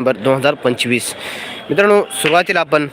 बर दोन हजार पंचवीस. मित्रांनो सुरुवातीला आपण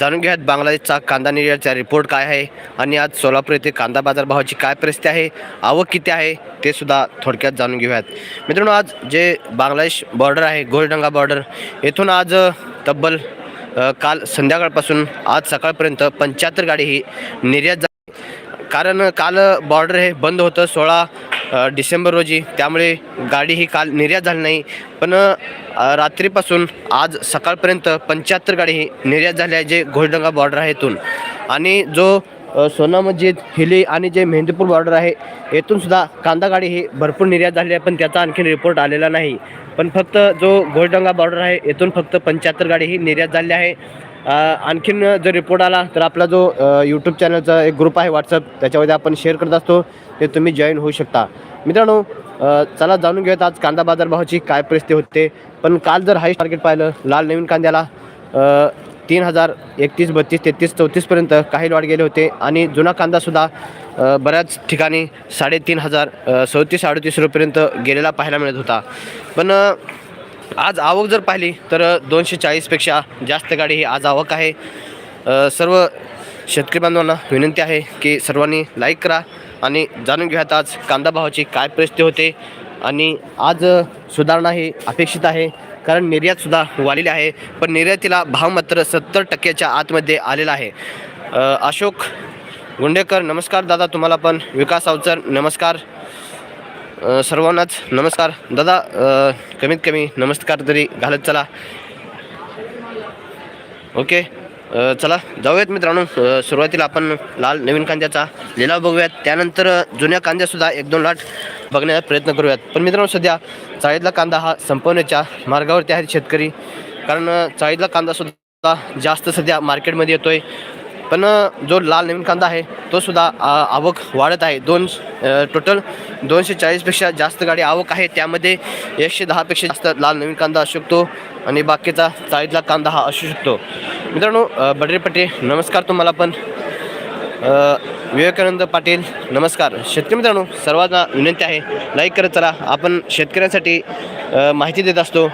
जाणून घेऊयात बांगलादेशचा कांदा निर्यातचा रिपोर्ट काय आहे आणि आज सोलापूर येथे कांदा बाजारभावाची काय परिस्थिती आहे आवक किती आहे ते सुद्धा थोडक्यात जाणून घेऊयात. मित्रांनो आज जे बांगलादेश बॉर्डर आहे गोलडंगा बॉर्डर येथून आज तब्बल काल संध्याकाळपासून आज सकाळपर्यंत पंच्याहत्तर गाडी ही निर्यात झाली. कारण काल बॉर्डर हे बंद होतं सोळा डिसेंबर रोजी. त्यामुळे गाडी ही काल निर्यात झाली नाही. पण रात्रीपासून आज सकाळपर्यंत पंच्याहत्तर गाडी ही निर्यात झाली आहे जे घोडडंगा बॉर्डर आहे इथून. आणि जो सोना मस्जिद हिली आणि जे मेहंदीपूर बॉर्डर आहे येथून सुद्धा कांदा गाडी ही भरपूर निर्यात झाली आहे पण त्याचा आणखीन रिपोर्ट आलेला नाही. पण फक्त जो घोडडंगा बॉर्डर आहे येथून फक्त पंच्याहत्तर गाडी ही निर्यात झाली आहे. आणखीन जर रिपोर्ट आला तर आपला जो यूट्यूब चॅनलचा एक ग्रुप आहे व्हॉट्सअप त्याच्यामध्ये आपण शेअर करत असतो. ते तुम्ही जॉईन होऊ शकता. मित्रांनो चला जाणून घेऊयात आज कांदा बाजारभावाची काय परिस्थिती होते. पण काल जर हायस्ट मार्केट पाहिलं लाल नवीन कांद्याला तीन हजार एकतीस बत्तीस तेहतीस चौतीसपर्यंत काही लॉट गेले होते. आणि जुना कांदासुद्धा बऱ्याच ठिकाणी साडेतीन हजार अ, सदतीस अडतीस रुपयेपर्यंत गेलेला पाहायला मिळत होता. पण आज आवक जर पाहिली तर दोनशे चाळीसपेक्षा जास्त गाडी ही आज आवक आहे. सर्व शेतकरी बांधवांना विनंती आहे की सर्वांनी लाईक करा आणि जाणून घ्यात आज कांदा भावाची काय परिस्थिती होते आणि आज सुधारणा ही अपेक्षित आहे. कारण निर्यातसुद्धा वाढलेली आहे पण निर्यातीला भाव मात्र सत्तर टक्क्याच्या आतमध्ये आलेला आहे. अशोक गुंडेकर नमस्कार दादा तुम्हाला पण. विकास अवचर नमस्कार. सर्वांनाच नमस्कार. दादा कमीत कमी नमस्कार तरी घालत चला. ओके चला जाऊयात मित्रांनो. सुरुवातीला आपण लाल नवीन कांद्याचा लिलाव बघूयात. त्यानंतर जुन्या कांद्यासुद्धा एक दोन लाट बघण्याचा प्रयत्न करूयात. पण मित्रांनो सध्या चाळीतला कांदा हा संपवण्याच्या मार्गावरती आहेत शेतकरी. कारण चाळीतला कांदासुद्धा जास्त सध्या मार्केटमध्ये येतोय. पण जो लाल नवीन कांदा आहे तो सुद्धा आ, आवक वाढत आहे. दोन टोटल दोनशे चाळीसपेक्षा जास्त गाडी आवक आहे. त्यामध्ये एकशे दहापेक्षा जास्त लाल नवीन कांदा असू शकतो आणि बाकीचा चाळीतला कांदा हा असू शकतो. मित्रांनो अ, नमस्कार तुम्हाला पण. विवेकानंद पाटील नमस्कार. शेतकरी मित्रांनो सर्वांना विनंती आहे लाईक करत चला. आपण शेतकऱ्यांसाठी माहिती देत असतो.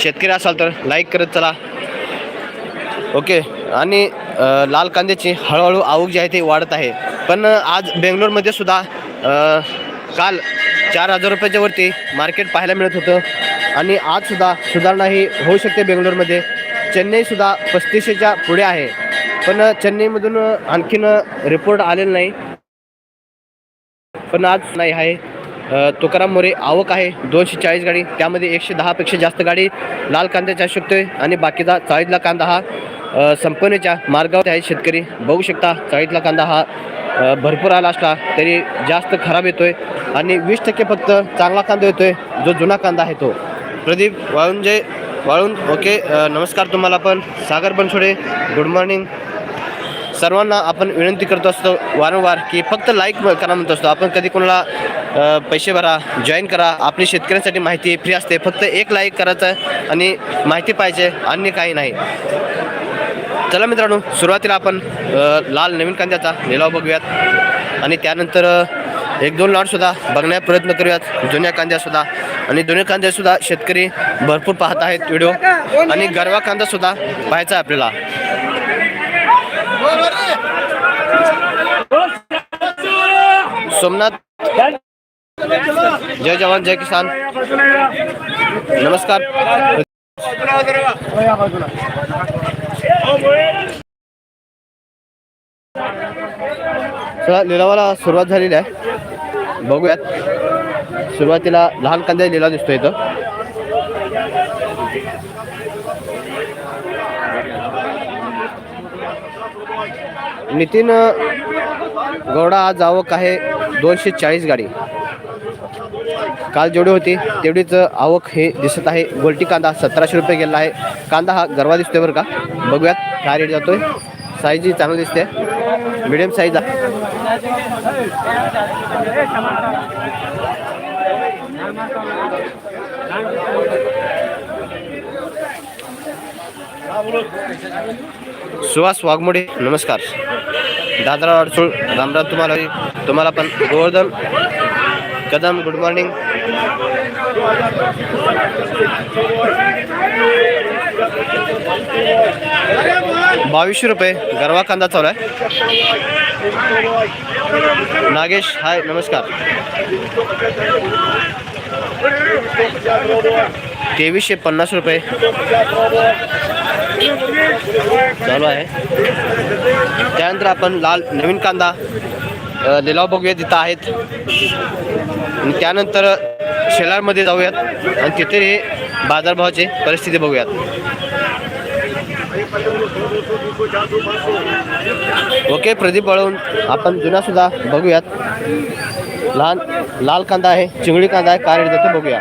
शेतकरी असाल तर लाईक करत चला. ओके. आणि लाल कांद्याची हळूहळू आवक जी आहे ती वाढत आहे. पण आज बेंगलोरमध्ये सुद्धा काल चार हजार रुपयाच्या वरती मार्केट पाहायला मिळत होतं. आणि आजसुद्धा सुधारणा ही होऊ शकते बेंगलोरमध्ये. चेन्नईसुद्धा पस्तीसशेच्या पुढे आहे. पण चेन्नईमधून आणखीन रिपोर्ट आलेला नाही. पण आज नाही आहे. तुकाराम मोरे आवक आहे. दोनशे चाळीस गाडी त्यामध्ये एकशे दहापेक्षा जास्त गाडी लाल कांद्याची असू शकते. आणि बाकीचा चाळीसला कांदा हा संपवण्याच्या मार्गावर आहे शेतकरी. बघू शकता चाळीतला कांदा हा भरपूर आला असला तरी जास्त खराब येतोय आणि वीस टक्के फक्त चांगला कांदा येतोय जो जुना कांदा आहे तो. प्रदीप वाळुंजे वाळून ओके नमस्कार तुम्हाला पण. सागर बनसोडे गुड मॉर्निंग सर्वांना आपण विनंती करत असतो वारंवार की फक्त लाईक करा म्हणत असतो. आपण कधी कोणाला पैसे भरा जॉईन करा आपली शेतकऱ्यांसाठी माहिती फ्री असते. फक्त एक लाईक करायचं आणि माहिती पाहिजे अन्य काही नाही. चला मित्रांनो सुरुवातीला आपण लाल नवीन कांद्याचा लिलाव बघूयात. आणि त्यानंतर एक दोन लाटसुद्धा बघण्याचा प्रयत्न करूयात. जुन्या कांद्यासुद्धा आणि जुन्या कांद्यासुद्धा शेतकरी भरपूर पाहत आहेत व्हिडिओ. आणि गरवा कांदासुद्धा पाहायचा आहे आपल्याला. सोमनाथ. जय जवान जय किसान. नमस्कार. चला लिलावाला सुरुवात झालेली आहे. बघूयात. सुरुवातीला लहान कांदा लिलाव दिसतो इथं. नितीन गौडा आज आवक आहे दोनशे चाळीस गाडी. काल जेवढी होती तेवढीच आवक हे दिसत आहे. गोलटी कांदा सतराशे रुपये गेला आहे. कांदा हा गरवा दिसतोय बरं का? बघूयात काय रेट जातोय. साईज चांगली दिसते. मिडियम साईज सुहास वाघमोडे नमस्कार. दादरा अडसूळ रामराज तुम्हाला तुम्हाला पण गोवर्धन कदम गुड मॉर्निंग बावीसशे रुपये गरवा कांदा चालू आहे. नागेश हाय नमस्कार. तेवीसशे पन्नास रुपये. चालू आहे. त्यानंतर आपण लाल नवीन कांदा. लिलाव बघूया तिथं आहेत. आणि त्यानंतर शेलारमध्ये जाऊयात. आणि तिथे हे बाजारभावाची परिस्थिती बघूयात. ओके प्रदीप बळवून आपण जुनासुद्धा बघूयात. लहान लाल कांदा आहे चिंगळी कांदा आहे काय रेट देतो बघूया.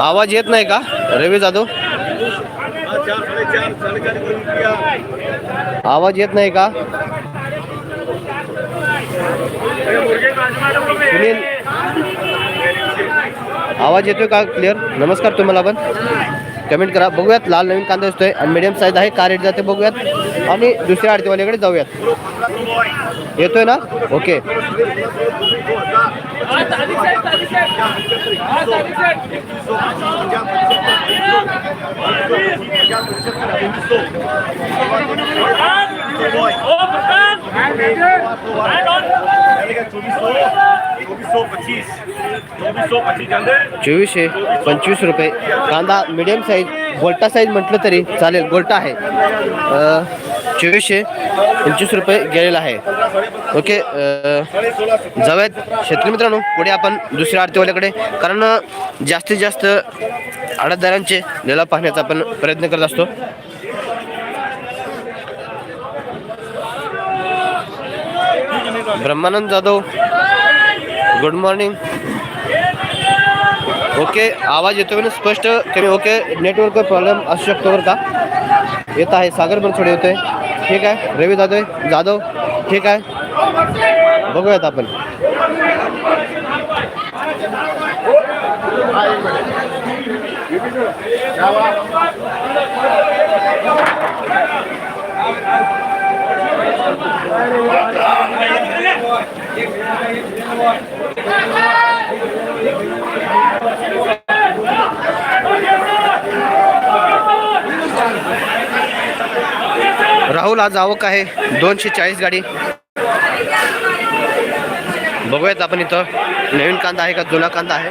आवाज येत नाही का? रवी जाधव? आवाज येत नाही का? सुनील आवाज येतोय का क्लिअर नमस्कार तुम्हाला पण. कमेंट करा. बघूयात लाल नवीन कांदा असतोय आणि मीडियम साईज आहे. का रेट जाते बघूयात. आणि दुसऱ्या आडतीवाल्याकडे जाऊयात. येतोय ना? ओके चोवीसशे पंचवीस रुपये. कांदा मिडियम साईज गोल्टा साईज म्हटलं तरी चालेल गोल्टा आहे. चोवीसशे पंचवीस रुपये गेलेला आहे. ओके जाऊयात. शेतकरी मित्रांनो पुढे आपण दुसऱ्या आरतीवाल्याकडे. कारण जास्तीत जास्त आडतदारांचे लिलाव पाहण्याचा आपण प्रयत्न करत असतो. Brahmanand Jadhav good morning okay आवाज येतो म्हणून स्पष्ट कमी. ओके नेटवर्क प्रॉब्लेम असू शकतो बरं का? येत आहे. सागर पण थोडे होते ठीक आहे. रवी जाधव जाधव ठीक आहे. बघूयात आपण. राहुल आज आवक आहे. दोनशे चाळीस गाडी. बघूयात आपण इथं. नवीन कांदा आहे का जुना कांदा आहे?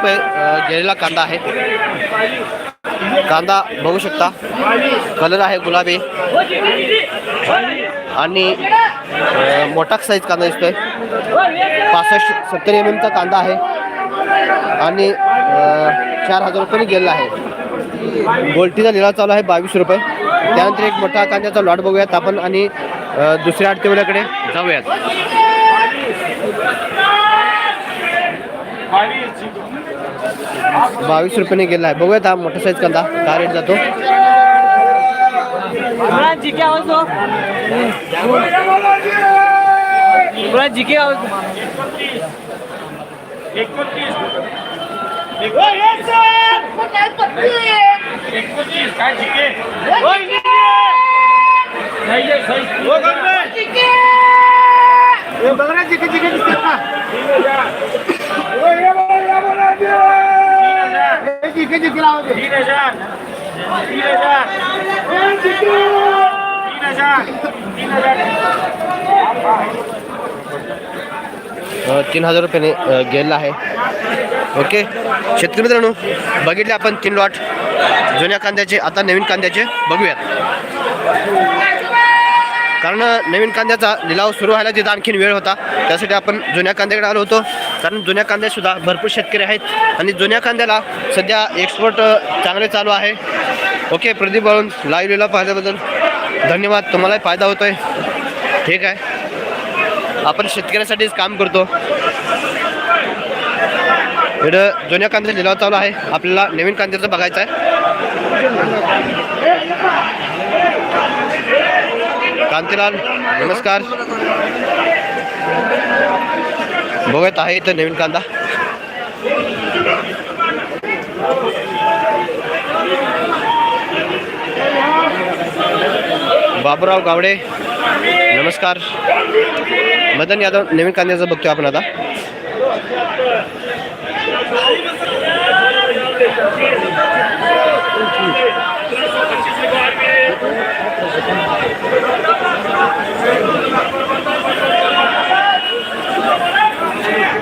रुपये गेलेला कांदा आहे. कांदा बघू शकता. कलर आहे गुलाबी. आणि मोठा साईज कांदा दिसतोय. पासष्ट सत्तर एम एमचा कांदा आहे. आणि चार हजार रुपये गेलेला आहे. गोल्टीचा लिलाव चालू आहे बावीस रुपये. त्यानंतर एक मोठा कांद्याचा लॉट बघूयात आपण आणि दुसऱ्या आठवड्याकडे जाऊयात. बावीस रुपयाने गेला आहे बघूयात हा मोठा साईज कांदा. काय रेट जातो इमरान जी के तीन हजार रुपयाने गेलेला आहे. ओके. शेतकरी मित्रांनो बघितले आपण तीन लॉट जुन्या कांद्याचे आता नवीन कांद्याचे बघूयात. कारण नवीन कांद्याचा लिलाव सुरू व्हायला तिथं आणखीन वेळ होता. त्यासाठी आपण जुन्या कांद्याकडे आलो होतो. कारण जुन्या कांद्यासुद्धा भरपूर शेतकरी आहेत. आणि जुन्या कांद्याला सध्या एक्सपोर्ट चांगले चालू आहे. ओके प्रदीप बाळून लाईव्ह लिलाव पाहिल्याबद्दल धन्यवाद. तुम्हालाही फायदा होतो आहे ठीक आहे. आपण शेतकऱ्यासाठीच काम करतो. इकडं जुन्या कांद्याचा लिलाव चालू आहे. आपल्याला नवीन कांद्याचं बघायचं आहे. शांतीलाल नमस्कार. बघत आहे इथं नवीन कांदा. बाबूराव गावडे नमस्कार. मदन यादव नवीन कांद्याचं बघतोय आपण आता.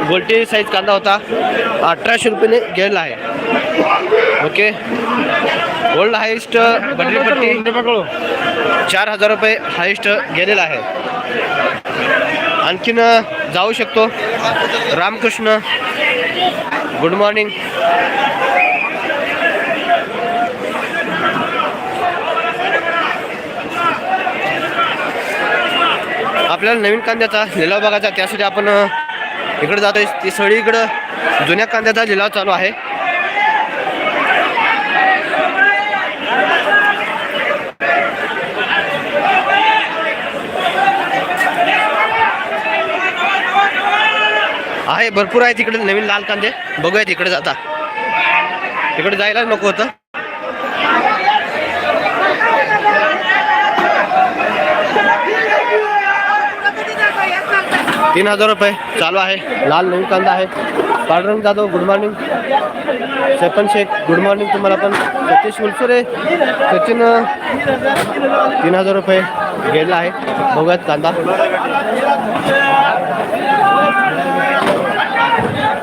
वोल्टेज साईज कांदा होता. अठराशे रुपयाने गेलेला आहे. ओके. गोल्ड हायेस्ट बटरीपट्टी चार हजार रुपये हायेस्ट गेलेला आहे. आणखीन जाऊ शकतो. रामकृष्ण गुड मॉर्निंग आपल्याला नवीन कांद्याचा लिलाव बघायचा त्यासाठी आपण इकडे जातोय. ती सगळीकडं जुन्या कांद्याचा लिलाव चालू आहे. आहे भरपूर आहे तिकडे नवीन लाल कांदे. बघूया तिकडे जाता. तिकडे जायला नको होतं. तीन हजार रुपये. चालू आहे. लाल नवीन कांदा आहे. Pandurang Jadhav good morning Sapan Shaikh good morning तुम्हाला पण सतीश उलसुरे सचिन तीन हजार रुपये गेला आहे. बघूयात कांदा.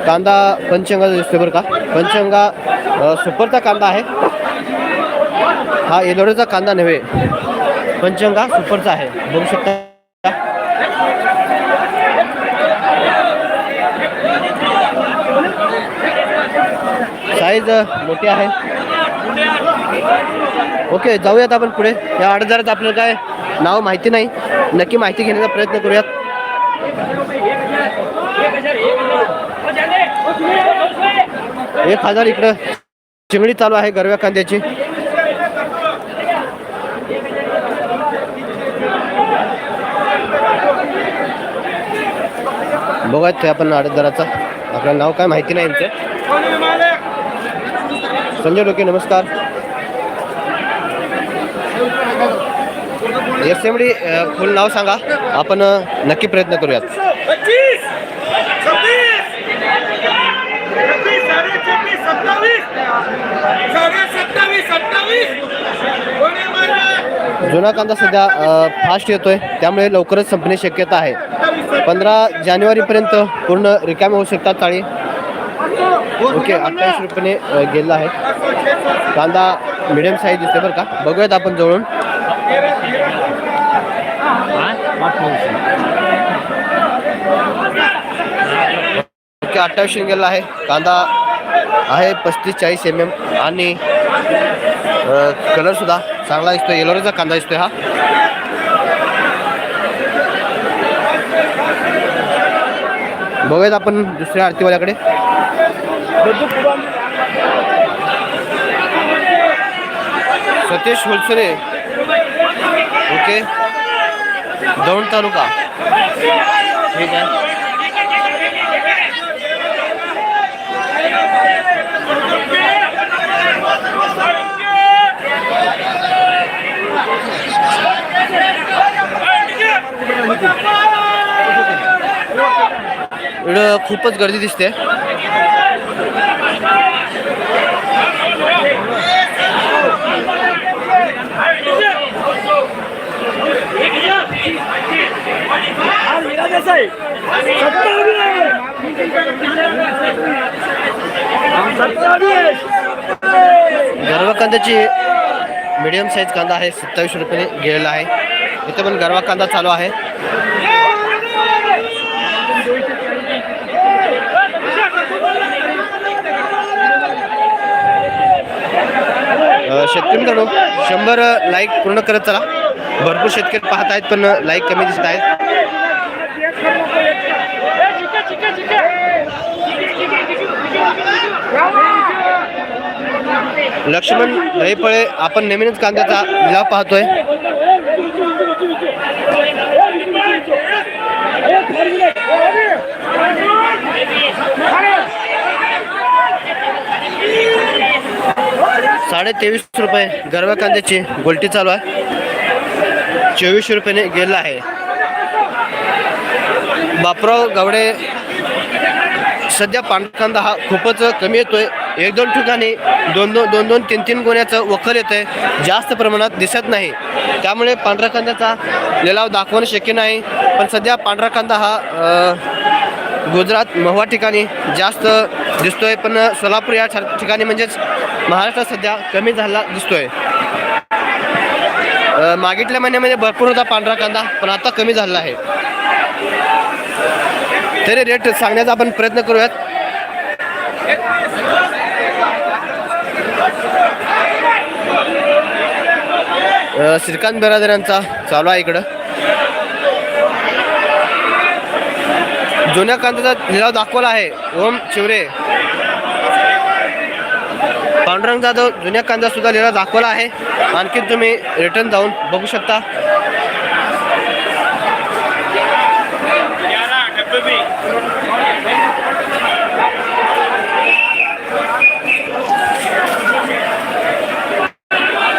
कांदा पंचंगा दिसतोय बरं का. पंचंगा सुपरचा कांदा आहे. हा येलोडेचा कांदा नव्हे. पंचंगा सुपरचा आहे. बघू शकता. साईज मोठी आहे. ओके जाऊयात आपण पुढे. या अडजारात आपल्याला काय नाव माहिती नाही. नक्की माहिती घेण्याचा प्रयत्न करूयात. एक हजार इकडं. चिंगडी चालू आहे गरव्या कांद्याची. बघायचं ते आपण अडदराचा आपल्याला नाव काय माहिती नाही यांचं. संजय डोके नमस्कार. एस एम डी फुल नाव सांगा. आपण नक्की प्रयत्न करूयात? जुना कांदा सध्या फास्ट येतोय. त्यामुळे लवकरच संपण्याची शक्यता आहे. पंधरा जानेवारीपर्यंत पूर्ण रिकामे होऊ शकतात चाळी ओके अठ्ठावीस रुपयाने अ, गेलेला आहे. कांदा मिडियम साईज दिसते बरं का. बघूयात आपण जवळून. ओके अठ्ठावीसशे गेला आहे. कांदा आहे पस्तीस चाळीस एम एम आणि कलर सुद्धा चांगला दिसतोय. येलोरेचा कांदा दिसतोय हा. बघूयात आपण दुसऱ्या आरतीवाल्याकडे. सतीश होलसरे. ओके. दौंड तालुका. ठीक आहे. खूपच गर्दी दिसते. गर्व कांद्याची मीडियम साईज कांदा आहे सत्तावीस रुपये गेलेला आहे. इथं पण गरवा कांदा चालू आहे. शेतकरी मित्रांनो शंभर लाईक पूर्ण करत चला. भरपूर शेतकरी पाहत आहेत पण लाईक कमी दिसत आहेत. लक्ष्मण रईपळे आपण नेहमीच कांद्याचा लिलाव पाहतोय. साडे तेवीस रुपये गरव्या कांद्याची गोलटी चालू आहे. चोवीसशे रुपयाने गेला आहे. बापराव गावडे सध्या पांढरा कांदा हा खूपच कमी येतोय. एक दोन ठिकाणी दोन दोन दोन दोन तीन तीन गोण्याचं वखर येतंय. जास्त प्रमाणात दिसत नाही. त्यामुळे पांढरा कांद्याचा लिलाव दाखवणं शक्य नाही. पण सध्या पांढरा कांदा हा गुजरात महुवा ठिकाणी जास्त दिसतोय पण सोलापूर या ठिकाणी म्हणजेच महाराष्ट्रात सध्या कमी झाला दिसतोय. मागितल्या महिन्यामध्ये भरपूर होता पांढरा कांदा पण आता कमी झालेला आहे. तरी रेट सांगण्याचा आपण प्रयत्न करूयात. श्रीकांत बिरादरांचा चालू आहे इकडं. जुन्या कांद्याचा लिलाव दाखवला आहे. ओम शिवरे पांडुरंग जाधव जुन्या कांदा सुद्धा लिलाव दाखवला आहे. आणखी तुम्ही रिटर्न जाऊन बघू शकता.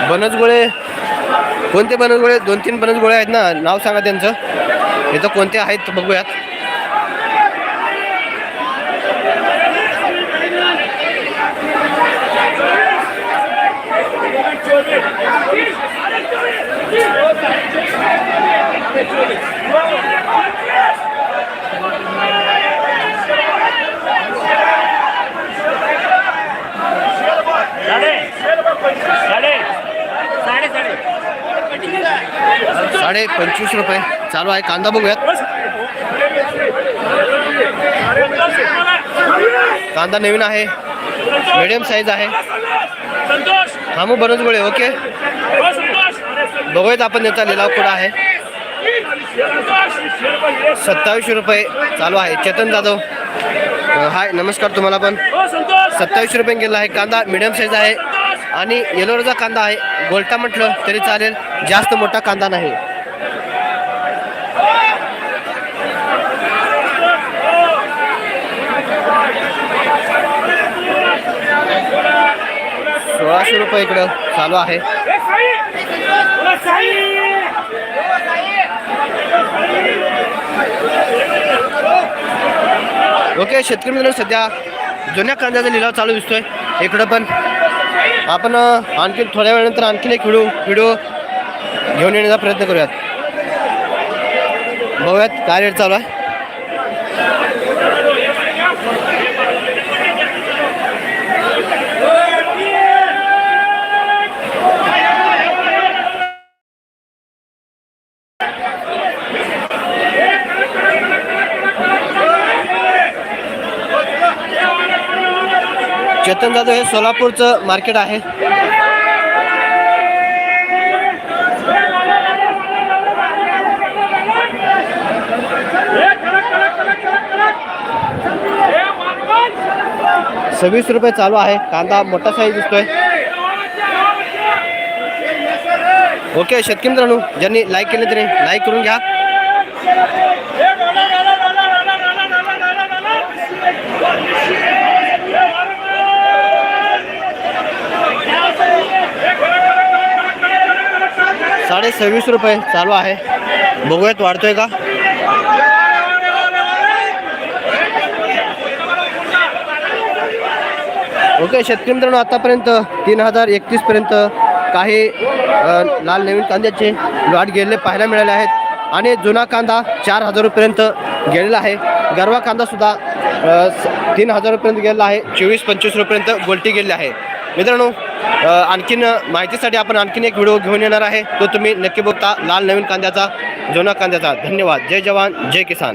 बनसगोळे कोणते बनसगोळे? दोन तीन बनसगोळे आहेत ना? नाव सांगा त्यांचं. इथं कोणते आहेत बघूयात. साडे. पंचवीस रुपये. चालू आहे. कांदा बघूयात. कांदा नवीन आहे. मिडियम साईज आहे. थांबू बनसगोळे ओके हो संतोष. बघूयात आपण त्याचा लिलाव कुठं आहे. सत्तावीसशे रुपये चालू आहे. चेतन जाधव हाय नमस्कार तुम्हाला पण. सत्तावीसशे रुपये गेला आहे. कांदा मिडियम साईज आहे. आणि येलोरचा कांदा आहे. गोलटा म्हटलं तरी चालेल. जास्त मोठा कांदा नाही. सोळाशे रुपये इकडं चालू आहे. ओके शेतकरी मित्रांनो सध्या जुन्या कांद्याचा लिलाव चालू दिसतोय. इकडं पण आपण आणखी थोड्या वेळानंतर आणखीन एक व्हिडिओ व्हिडिओ घेऊन येण्याचा प्रयत्न करूयात. बघूयात काय रेट चालू आहे. चेतन जाधव हे सोलापूरचं मार्केट आहे. सव्वीस रुपये चालू आहे. कांदा मोठा साईज दिसतोय. ओके शेतकी मित्रांनो ज्यांनी लाईक केले तरी लाईक करून घ्या. साडे सव्वीस रुपये चालू आहे. बघूयात वाढतोय का? ओके शेतकरी मित्रांनो आतापर्यंत तीन हजार एकतीस पर्यंत काही लाल नवीन कांद्याचे वाढ गेलेले पाहायला मिळाले आहेत. आणि जुना कांदा चार हजार रुपयेपर्यंत गेलेला आहे. गरवा कांदा सुद्धा तीन हजार रुपयेपर्यंत गेलेला आहे. चोवीस पंचवीस रुपयेपर्यंत गोलटी गेलेली आहे. मित्रांनो आणखीन माहितीसाठी आपण आणखीन एक व्हिडिओ घेऊन येणार आहे. तो तुम्ही नक्की बघता. लाल नवीन कांद्याचा जुना कांद्याचा. धन्यवाद. जय जवान जय किसान.